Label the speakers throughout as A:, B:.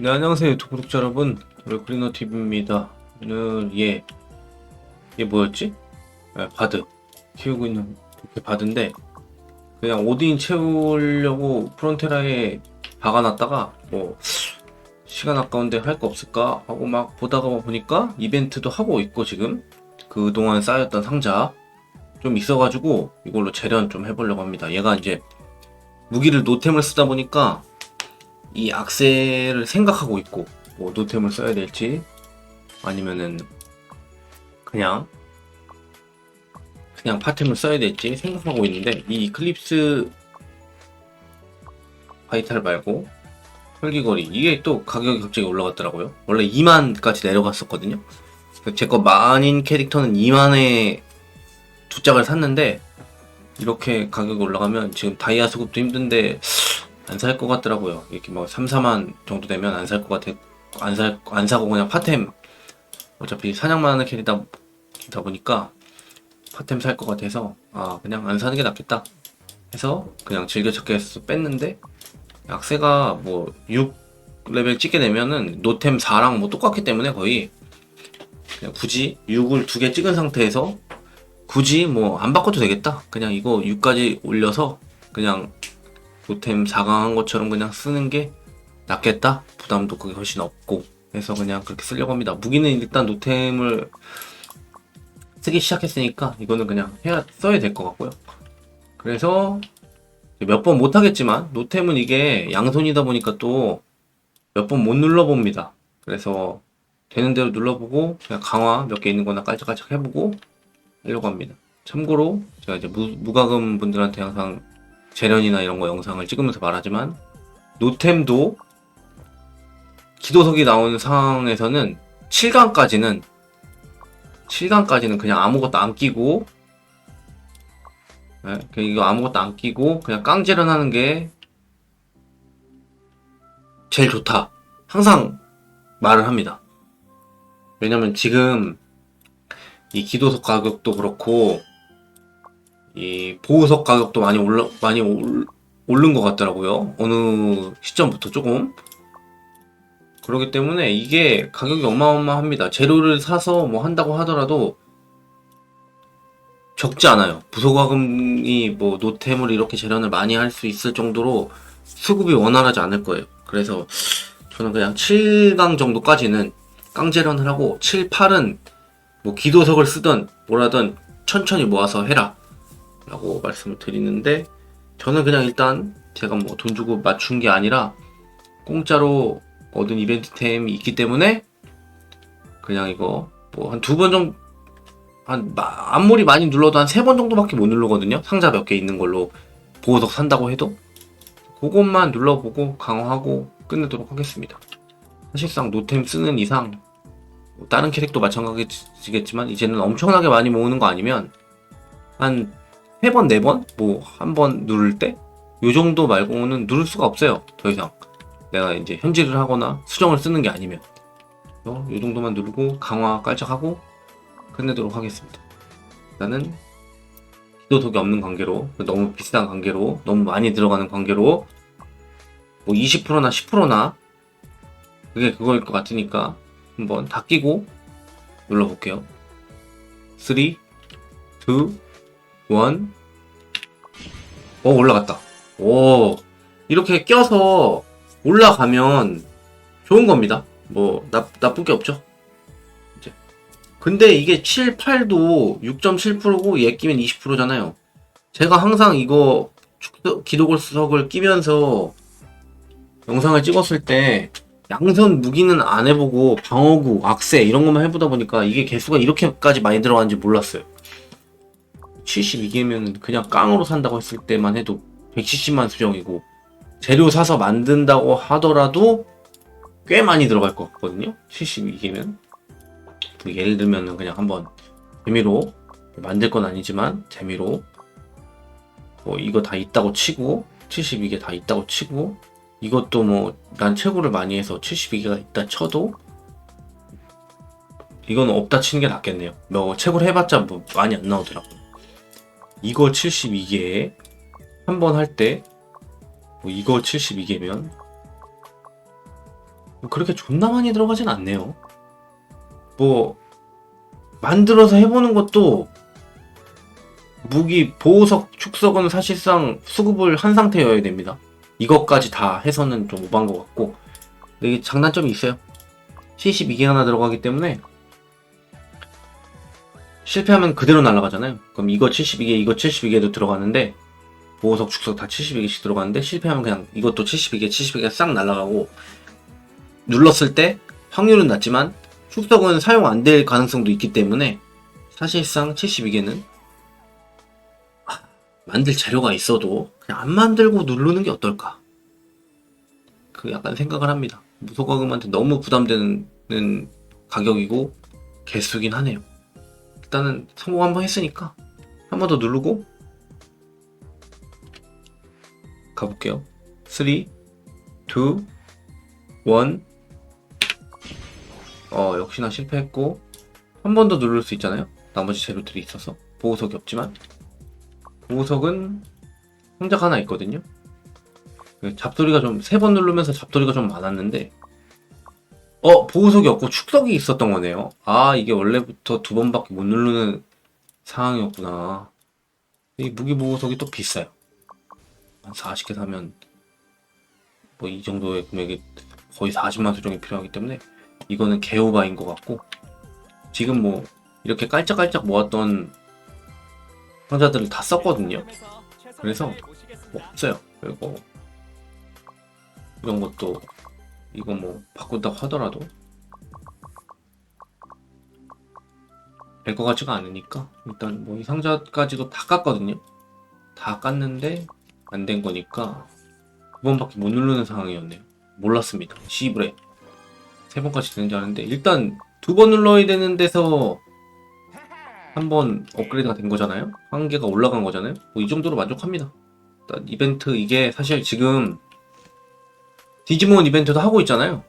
A: 네, 안녕하세요. 유튜브 구독자 여러분. 오늘 그리너TV입니다. 오늘 얘, 얘 뭐였지? 아, 바드. 키우고 있는 바드인데 그냥 오딘 채우려고 프론테라에 박아놨다가 뭐 시간 아까운데 할 거 없을까 하고 막 보다가 보니까 이벤트도 하고 있고 지금. 그동안 쌓였던 상자 좀 있어가지고 이걸로 재련 좀 해보려고 합니다. 얘가 이제 무기를 노템을 쓰다 보니까 이 악세를 생각하고 있고 뭐 노템을 써야 될지 아니면은 그냥 그냥 파템을 써야 될지 생각하고 있는데 이 이클립스 바이탈 말고 혈기거리 이게 또 가격이 갑자기 올라갔더라고요. 원래 2만까지 내려갔었거든요. 제거 만인 캐릭터는 2만에 두 짝을 샀는데 이렇게 가격이 올라가면 지금 다이아 수급도 힘든데 안 살 것 같더라고요. 이렇게 뭐 3, 4만 정도 되면 안 살 것 같아. 안 살, 안 사고 그냥 파템. 어차피 사냥만 하는 캐릭이다 다 보니까 파템 살 것 같아서 아 그냥 안 사는 게 낫겠다 해서 그냥 즐겨찾기 해서 뺐는데 약세가 뭐 6레벨 찍게 되면은 노템 4랑 뭐 똑같기 때문에 거의 그냥 굳이 6을 두 개 찍은 상태에서 굳이 뭐 안 바꿔도 되겠다 그냥 이거 6까지 올려서 그냥 노템 4강 한 것처럼 그냥 쓰는 게 낫겠다. 부담도 그게 훨씬 없고. 해서 그냥 그렇게 쓰려고 합니다. 무기는 일단 노템을 쓰기 시작했으니까 이거는 그냥 해야 써야 될 것 같고요. 그래서 몇 번 못하겠지만 노템은 이게 양손이다 보니까 또 몇 번 못 눌러봅니다. 그래서 되는 대로 눌러보고 그냥 강화 몇 개 있는 거나 깔짝깔짝 해보고 하려고 합니다. 참고로 제가 이제 무, 무과금 분들한테 항상 재련이나 이런 거 영상을 찍으면서 말하지만 노템도 기도석이 나오는 상황에서는 7강까지는 7강까지는 그냥 아무것도 안 끼고 네, 이거 아무것도 안 끼고 그냥 깡재련 하는 게 제일 좋다. 항상 말을 합니다. 왜냐면 지금 이 기도석 가격도 그렇고 이 보호석 가격도 많이 올라 많이 올, 오른 것 같더라고요. 어느 시점부터 조금 그렇기 때문에 이게 가격이 어마어마합니다. 재료를 사서 뭐 한다고 하더라도 적지 않아요. 부속화금이 뭐 노템을 이렇게 재련을 많이 할 수 있을 정도로 수급이 원활하지 않을 거예요. 그래서 저는 그냥 7강 정도까지는 깡재련을 하고 7, 8은 뭐 기도석을 쓰든 뭐라든 천천히 모아서 해라. 라고 말씀을 드리는데 저는 그냥 일단 제가 뭐 돈 주고 맞춘 게 아니라 공짜로 얻은 이벤트템이 있기 때문에 그냥 이거 뭐 한 두 번 정도 한 마- 앞머리 많이 눌러도 한 세 번 정도밖에 못 누르거든요. 상자 몇 개 있는 걸로 보호석 산다고 해도. 그것만 눌러보고 강화하고 끝내도록 하겠습니다. 사실상 노템 쓰는 이상 뭐 다른 캐릭터 마찬가지겠지만 이제는 엄청나게 많이 모으는 거 아니면 한 세 번, 네 번? 뭐, 한 번 누를 때? 요 정도 말고는 누를 수가 없어요. 더 이상. 내가 이제 현질을 하거나 수정을 쓰는 게 아니면. 요 정도만 누르고 강화 깔짝하고 끝내도록 하겠습니다. 일단은 기도 독이 없는 관계로, 너무 비슷한 관계로, 너무 많이 들어가는 관계로, 뭐 20%나 10%나 그게 그거일 것 같으니까 한번 다 끼고 눌러볼게요. 3, 2, 원. 오, 올라갔다. 오, 이렇게 껴서 올라가면 좋은 겁니다. 뭐, 나, 나쁜 게 없죠. 이제. 근데 이게 7, 8도 6.7%고 얘 끼면 20%잖아요. 제가 항상 이거 기도골석을 끼면서 영상을 찍었을 때 양선 무기는 안 해보고 방어구, 악세 이런 것만 해보다 보니까 이게 개수가 이렇게까지 많이 들어가는지 몰랐어요. 72개면 그냥 깡으로 산다고 했을 때만 해도 170만 수정이고 재료 사서 만든다고 하더라도 꽤 많이 들어갈 것 같거든요. 72개면 예를 들면 그냥 한번 재미로 만들 건 아니지만 재미로 뭐 이거 다 있다고 치고 72개 다 있다고 치고 이것도 뭐난 채굴을 많이 해서 72개가 있다 쳐도 이건 없다 치는 게 낫겠네요. 뭐 채굴 해봤자 뭐 많이 안 나오더라고요. 이거 72개에 한번 할 때 뭐 이거 72개면 그렇게 존나 많이 들어가진 않네요. 뭐 만들어서 해보는 것도 무기 보호석 축석은 사실상 수급을 한 상태여야 됩니다. 이것까지 다 해서는 좀 오반 것 같고 이게 장단점이 있어요. 72개 하나 들어가기 때문에 실패하면 그대로 날아가잖아요. 그럼 이거 72개, 이거 72개도 들어가는데 보호석 축석 다 72개씩 들어가는데 실패하면 그냥 이것도 72개, 72개 싹 날아가고 눌렀을 때 확률은 낮지만 축석은 사용 안 될 가능성도 있기 때문에 사실상 72개는 만들 재료가 있어도 그냥 안 만들고 누르는 게 어떨까? 그 약간 생각을 합니다. 무소가금한테 너무 부담되는 가격이고 개수긴 하네요. 일단은 성공 한 번 했으니까 한 번 더 누르고 가볼게요. 3, 2, 1 어, 역시나 실패했고 한 번 더 누를 수 있잖아요. 나머지 재료들이 있어서 보호석이 없지만 보호석은 상자가 하나 있거든요. 그 잡소리가 좀 세 번 누르면서 잡소리가 좀 많았는데 어 보호석이 없고 축석이 있었던 거네요. 아 이게 원래부터 두 번밖에 못 누르는 상황이었구나. 이 무기 보호석이 또 비싸요. 한 40개 사면 뭐 이 정도의 금액이 거의 40만 수정이 필요하기 때문에 이거는 개오바인 것 같고 지금 뭐 이렇게 깔짝깔짝 모았던 상자들을 다 썼거든요. 그래서 뭐 없어요. 그리고 이런 것도 이거 뭐 바꾼다고 하더라도 될 것 같지가 않으니까 일단 뭐 이 상자까지도 다 깠거든요. 다 깠는데 안 된 거니까 두 번밖에 못 누르는 상황이었네요. 몰랐습니다. 시브레 세 번까지 되는 줄 알았는데 일단 두 번 눌러야 되는 데서 한 번 업그레이드가 된 거잖아요. 한 개가 올라간 거잖아요. 뭐 이 정도로 만족합니다. 일단 이벤트 이게 사실 지금 디지몬 이벤트도 하고 있잖아요.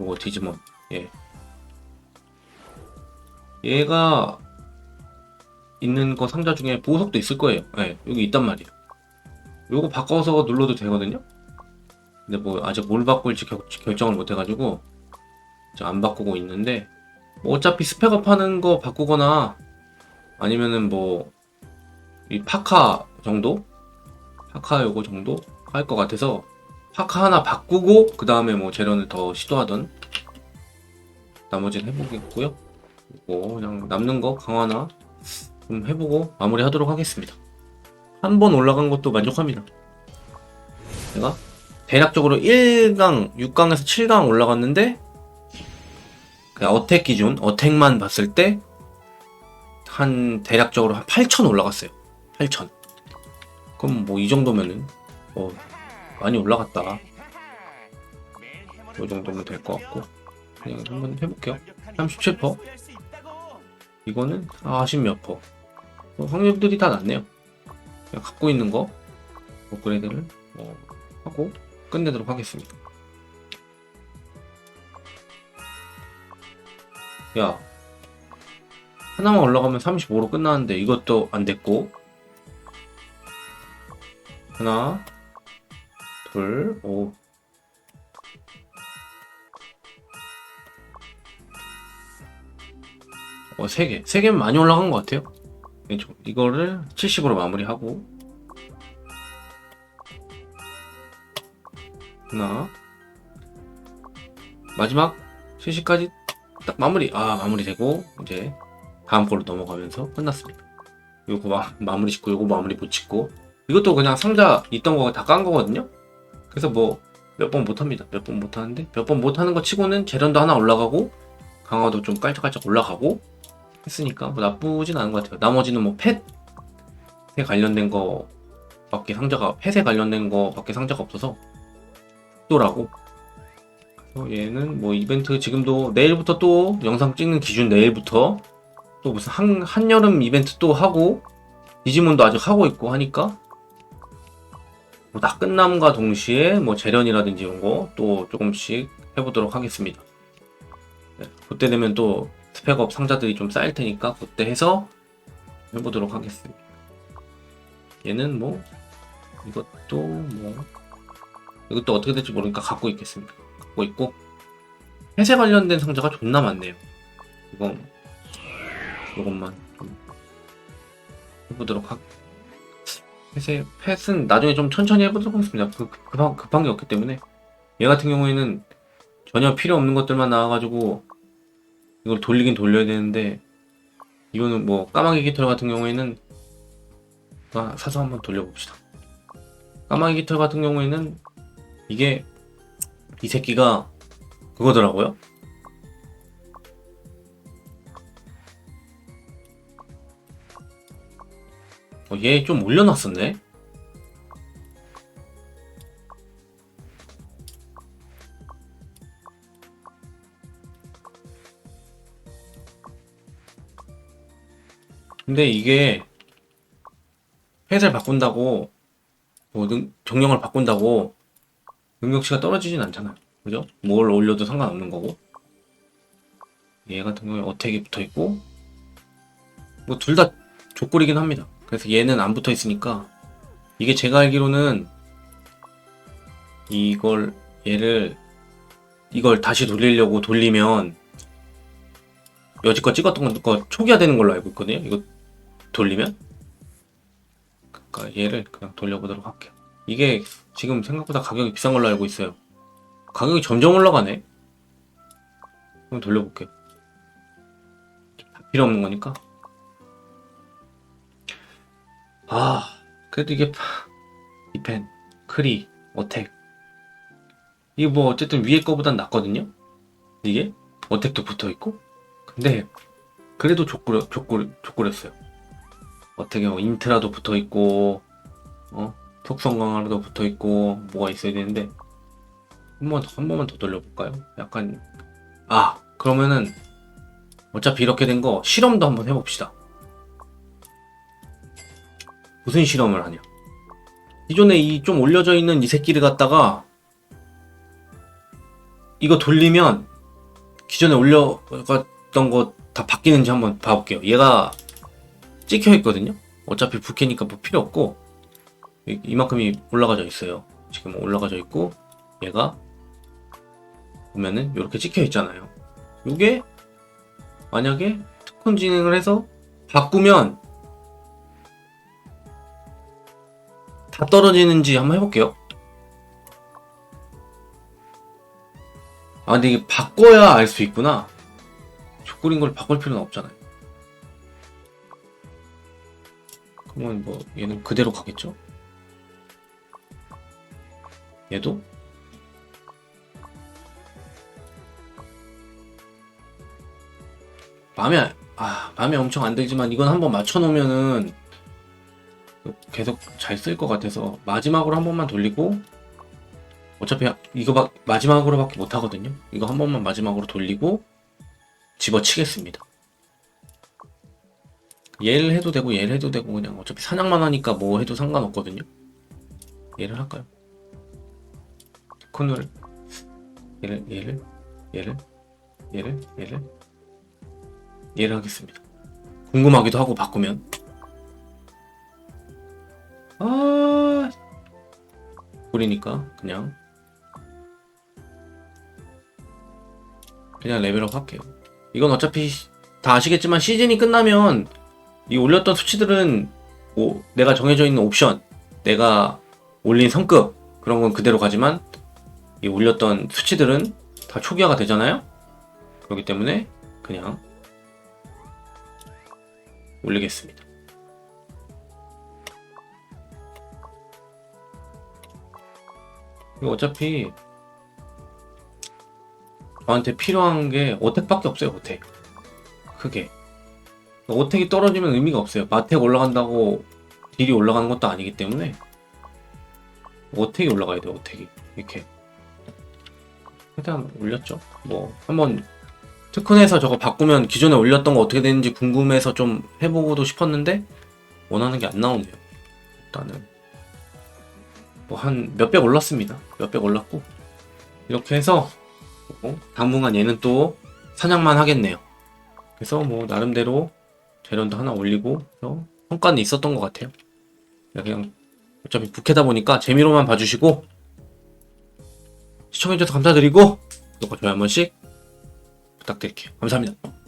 A: 요거 디지몬. 예. 얘가 있는 거 상자 중에 보석도 있을 거예요. 예. 여기 있단 말이에요. 요거 바꿔서 눌러도 되거든요. 근데 뭐 아직 뭘 바꿀지 결, 결정을 못 해가지고 안 바꾸고 있는데 뭐 어차피 스펙업 하는 거 바꾸거나 아니면은 뭐 이 파카 정도 파카 요거 정도 할 것 같아서 파카 하나 바꾸고 그 다음에 뭐 재련을 더 시도하던 나머지는 해보겠고요. 그리고 그냥 남는 거 강화나 좀 해보고 마무리하도록 하겠습니다. 한 번 올라간 것도 만족합니다. 내가 대략적으로 1강, 6강에서 7강 올라갔는데 그냥 어택 기준, 어택만 봤을 때 한 대략적으로 한 8천 올라갔어요. 8천. 그럼 뭐 이 정도면은 뭐 많이 올라갔다. 이 정도면 될 것 같고 그냥 한번 해볼게요. 37%. 이거는 40몇 퍼. 뭐 확률들이 다 낮네요. 그냥 갖고 있는 거 업그레이드를 뭐 하고 끝내도록 하겠습니다. 야 하나만 올라가면 35로 끝나는데 이것도 안 됐고 하나 둘 오 어, 3개. 3개면 많이 올라간 것 같아요. 이거를 70으로 마무리하고. 하나. 마지막 70까지 딱 마무리. 아, 마무리되고, 이제 다음 걸로 넘어가면서 끝났습니다. 요거 마, 마무리 짓고, 요거 마무리 못 짓고. 이것도 그냥 상자 있던 거 다 깐 거거든요? 그래서 뭐, 몇 번 못합니다. 몇 번 못하는데, 몇 번 못하는 거 치고는 재련도 하나 올라가고, 강화도 좀 깔짝깔짝 올라가고, 했으니까 뭐 나쁘진 않은 것 같아요. 나머지는 뭐 펫에 관련된 거 밖에 상자가 펫에 관련된 거 밖에 상자가 없어서 또라고. 얘는 뭐 이벤트 지금도 내일부터 또 영상 찍는 기준 내일부터 또 무슨 한 한여름 이벤트 또 하고 디지몬도 아직 하고 있고 하니까 뭐 다 끝남과 동시에 뭐 재련이라든지 이런 거 또 조금씩 해보도록 하겠습니다. 네, 그때 되면 또 스펙업 상자들이 좀 쌓일 테니까 그때 해서 해보도록 하겠습니다. 얘는 뭐 이것도 뭐 이것도 어떻게 될지 모르니까 갖고 있겠습니다. 뭐 있고 펫에 관련된 상자가 존나 많네요. 이건 이것만 좀 해보도록 하. 펫의 펫은 나중에 좀 천천히 해보도록 하겠습니다. 그, 그- 급한, 급한 게 없기 때문에 얘 같은 경우에는 전혀 필요 없는 것들만 나와가지고 이걸 돌리긴 돌려야 되는데 이거는 뭐 까마귀 깃털 같은 경우에는 아, 사서 한번 돌려봅시다. 까마귀 깃털 같은 경우에는 이게 이 새끼가 그거더라고요. 얘 좀 올려놨었네. 근데 이게 펫을 바꾼다고 뭐 능, 정령을 바꾼다고 능력치가 떨어지진 않잖아. 그죠? 뭘 올려도 상관없는 거고. 얘 같은 경우에 어택이 붙어 있고 뭐 둘 다 족골이긴 합니다. 그래서 얘는 안 붙어 있으니까 이게 제가 알기로는 이걸 얘를 이걸 다시 돌리려고 돌리면 여지껏 찍었던 거 초기화되는 걸로 알고 있거든요. 이거 돌리면 그러니까 얘를 그냥 돌려보도록 할게요. 이게 지금 생각보다 가격이 비싼 걸로 알고 있어요. 가격이 점점 올라가네. 한번 돌려볼게요. 다 필요 없는 거니까. 아, 그래도 이게 이펜, 크리, 어택. 이게 뭐 어쨌든 위에 거보단 낫거든요. 이게 어택도 붙어 있고. 근데 그래도 족구려 족구 족구렸어요. 어떻게 뭐 인트라도 붙어 있고, 어 특성 강화도 붙어 있고 뭐가 있어야 되는데 한번한 번만 더 돌려볼까요? 약간 아 그러면은 어차피 이렇게 된 거 실험도 한번 해봅시다. 무슨 실험을 하냐? 기존에 이 좀 올려져 있는 이 새끼를 갖다가 이거 돌리면 기존에 올려갔던 거 다 바뀌는지 한번 봐볼게요. 얘가 찍혀 있거든요. 어차피 부캐니까 뭐 필요 없고 이- 이만큼이 올라가져 있어요. 지금 올라가져 있고 얘가 보면은 이렇게 찍혀 있잖아요. 이게 만약에 특훈 진행을 해서 바꾸면 다 떨어지는지 한번 해볼게요. 아 근데 이게 바꿔야 알 수 있구나. 족구린 걸 바꿀 필요는 없잖아요. 그러면 뭐 얘는 그대로 가겠죠? 얘도? 마음에 아 마음에 엄청 안 들지만 이건 한번 맞춰놓으면은 계속 잘 쓸 것 같아서 마지막으로 한 번만 돌리고 어차피 이거 막 마지막으로밖에 못 하거든요. 이거 한 번만 마지막으로 돌리고 집어치겠습니다. 얘를 해도 되고 얘를 해도 되고 그냥 어차피 사냥만 하니까 뭐 해도 상관없거든요. 얘를 할까요? 코너를 얘를 얘를 얘를 얘를 얘를 얘를 하겠습니다. 궁금하기도 하고 바꾸면 아 우리니까 그냥 그냥 레벨업 할게요. 이건 어차피 다 아시겠지만 시즌이 끝나면 이 올렸던 수치들은 뭐 내가 정해져 있는 옵션, 내가 올린 성급 그런 건 그대로 가지만 이 올렸던 수치들은 다 초기화가 되잖아요. 그렇기 때문에 그냥 올리겠습니다. 이거 어차피 저한테 필요한 게 어택밖에 없어요, 어택. 크게. 어택이 떨어지면 의미가 없어요. 마택 올라간다고 딜이 올라가는 것도 아니기 때문에 어택이 올라가야 돼요, 어택이. 이렇게. 최대한 올렸죠. 뭐 한번 특훈해서 저거 바꾸면 기존에 올렸던 거 어떻게 되는지 궁금해서 좀 해보고도 싶었는데 원하는 게 안 나오네요. 일단은 뭐 한 몇백 올랐습니다. 몇백 올랐고 이렇게 해서 어, 당분간 얘는 또 사냥만 하겠네요. 그래서 뭐 나름대로 재련도 하나 올리고 성과는 있었던 것 같아요. 그냥 어차피 부캐다 보니까 재미로만 봐주시고 시청해주셔서 감사드리고 구독과 좋아요 한 번씩 부탁드릴게요. 감사합니다.